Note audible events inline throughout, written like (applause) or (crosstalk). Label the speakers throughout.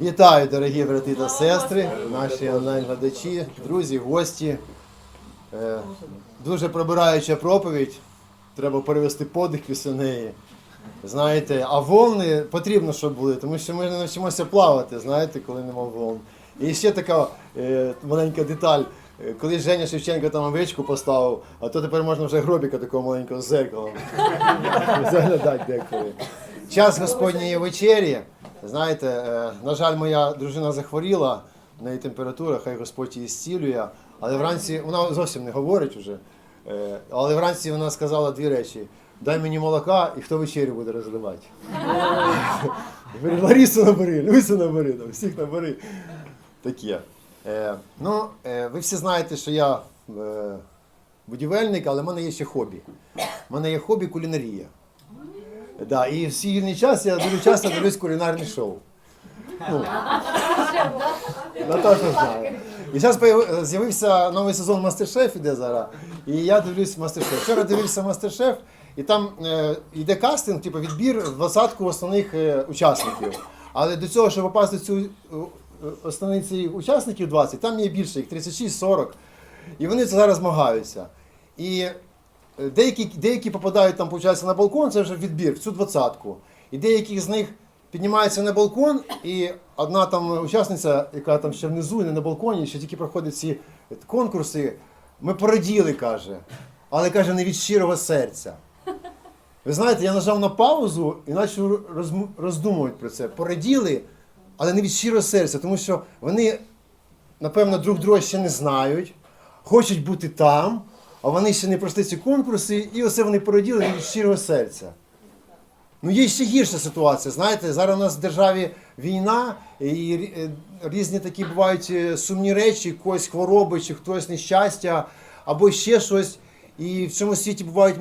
Speaker 1: Вітаю, дорогі брати та сестри, наші онлайн-глядачі, друзі, гості. Е, Дуже пробираюча проповідь. Треба перевести подих після неї. Знаєте, а волни потрібно, щоб були, тому що ми не навчимося плавати, знаєте, коли нема волн. І ще така е, маленька деталь. Е, Коли Женя Шевченко там овечку поставив, а то тепер можна вже гробіка такого маленького з зеркалом (laughs) заглядати деколи. Час Господньої вечері. Знаєте, е, на жаль, моя дружина захворіла, в неї температура, хай Господь її зцілює. Але вранці вона зовсім не говорить вже. Е, Але вранці вона сказала дві речі: дай мені молока і хто вечерю буде розливати. (laughs) Ларису набери, Люсю набери, всіх набери. Таке. Ну, е, ви всі знаєте, що я будівельник, але в мене є ще хобі. У мене є хобі кулінарія. Да, і всі вільний час я дуже часто дивлюсь кулінарні шоу. Ну, Наташа знає. І зараз з'явився новий сезон Мастер-Шеф іде зараз. І я дивлюсь Мастер-Шеф. Вчора дивився Мастер-Шеф, і там е, йде кастинг, типу відбір в двадцятку основних е, учасників. Але до цього, щоб попасти в цю е, е, основних учасників 20, там є більше, їх 36-40. І вони зараз змагаються. І деякі, деякі попадають там, виходить, на балкон, це вже відбір в цю двадцятку. І деякі з них піднімаються на балкон, і одна там учасниця, яка там ще внизу, не на балконі, ще тільки проходять ці конкурси, ми пораділи, каже, але каже, не від щирого серця. Ви знаєте, я нажав на паузу і почав роздумувати про це. Пораділи, але не від щирого серця, тому що вони, напевно, друг друга ще не знають, хочуть бути там, а вони ще не пройшли ці конкурси, і оце вони пораділи не від щирого серця. Ну, є ще гірша ситуація. Знаєте, зараз у нас в державі війна, і е, різні такі бувають е, сумні речі, когось хвороби, чи хтось нещастя, або ще щось. І в цьому світі бувають,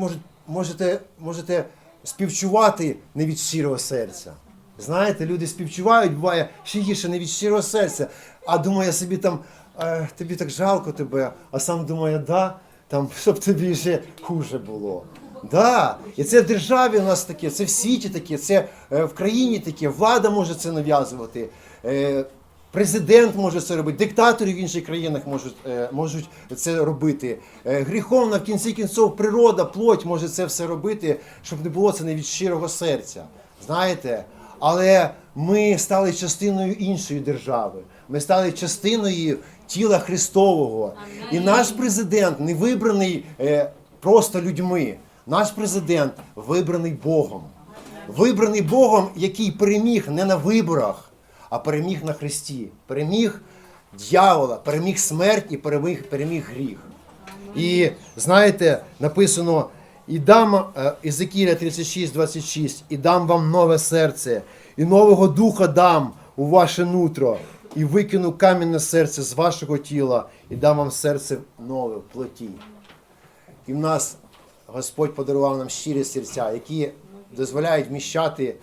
Speaker 1: можете, можете співчувати не від щирого серця. Знаєте, люди співчувають, буває ще гірше не від щирого серця, а думає собі там, «Е, тобі так жалко тебе, а сам думає, да, там, щоб тобі ще хуже було. Да, і це в державі у нас таке, це в світі таке, це е, в країні таке, влада може це нав'язувати, е, президент може це робити, диктатори в інших країнах можуть, е, можуть це робити. Гріховна в кінці кінців природа, плоть може це все робити, щоб не було це не від щирого серця. Знаєте? Але ми стали частиною іншої держави. Ми стали частиною тіла Христового. І наш президент не вибраний е, просто людьми. Наш президент вибраний Богом. Вибраний Богом, який переміг не на виборах, а переміг на Христі. Переміг дьявола, переміг смерть і переміг, переміг гріх. І знаєте, написано: і дам Ізекіля 36, 26, і дам вам нове серце, і нового духа дам у ваше нутро, і викину камінне серце з вашого тіла, і дам вам серце нове в плоті. І в нас Господь подарував нам щирі серця, які дозволяють вміщати,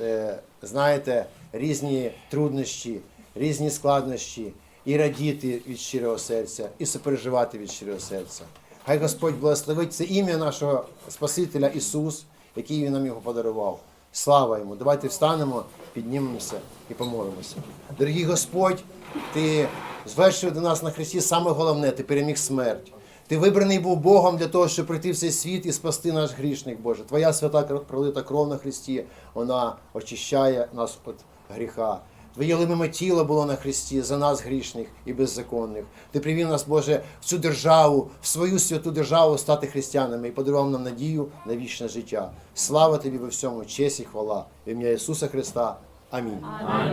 Speaker 1: е, знаєте, різні труднощі, різні складнощі, і радіти від щирого серця, і сопереживати від щирого серця. Хай Господь благословить це ім'я нашого Спасителя Ісус, який Він нам його подарував. Слава йому! Давайте встанемо, піднімемося і помолимося. Дорогий Господь, Ти звершив до нас на Христі саме головне, ти переміг смерть. Ти вибраний був Богом для того, щоб прийти в цей світ і спасти наш грішник, Боже. Твоя свята пролита кров на Христі, вона очищає нас від гріха. Твоє лимиме тіло було на Христі за нас грішних і беззаконних. Ти привів нас, Боже, в цю державу, в свою святу державу стати християнами і подарував нам надію на вічне життя. Слава тобі во всьому, честь і хвала. В ім'я Ісуса Христа. Амінь.